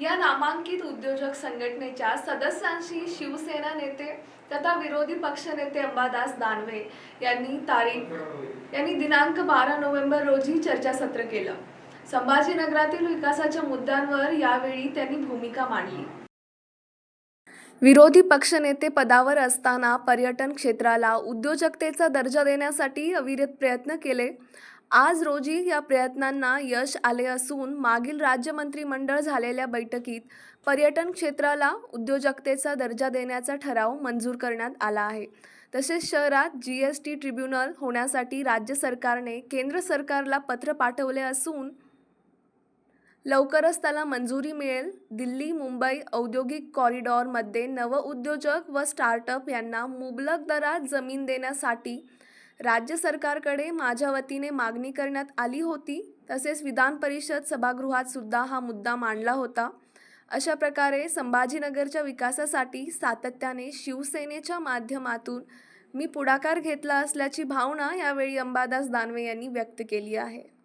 या नामांकित उद्योजक संघटनेच्या सदस्यांशी शिवसेना नेते तथा विरोधी पक्षनेते अंबादास दानवे यांनी तारीख यांनी दिनांक बारा नोव्हेंबर रोजी चर्चासत्र केलं. संभाजीनगरातील विकासाच्या मुद्द्यांवर यावेळी त्यांनी भूमिका मांडली. विरोधी पक्षनेते पदावर असताना पर्यटन क्षेत्राला उद्योजकतेचा दर्जा देण्यासाठी अविरत प्रयत्न केले. आज रोजी या प्रयत्नांना यश आले असून मागील राज्य मंत्रिमंडळ झालेल्या बैठकीत पर्यटन क्षेत्राला उद्योजकतेचा दर्जा देण्याचा ठराव मंजूर करण्यात आला आहे. तसेच शहरात जी एस टी ट्रिब्युनल होण्यासाठी राज्य सरकारने केंद्र सरकारला पत्र पाठवले असून लवकरच त्याला मंजुरी मिळेल. दिल्ली मुंबई औद्योगिक कॉरिडॉरमध्ये नवउद्योजक व स्टार्टअप यांना मुबलक दरात जमीन देण्यासाठी राज्य सरकारकडे माझ्या वतीने मागणी करण्यात आली होती. तसेच विधान परिषद सभागृहात सुद्धा हा मुद्दा मांडला होता. अशा प्रकारे संभाजीनगरच्या विकासासाठी सातत्याने शिवसेनेच्या माध्यमातून मी पुढाकार घेतला असल्याची भावना यावेळी अंबादास दानवे यांनी व्यक्त केली आहे.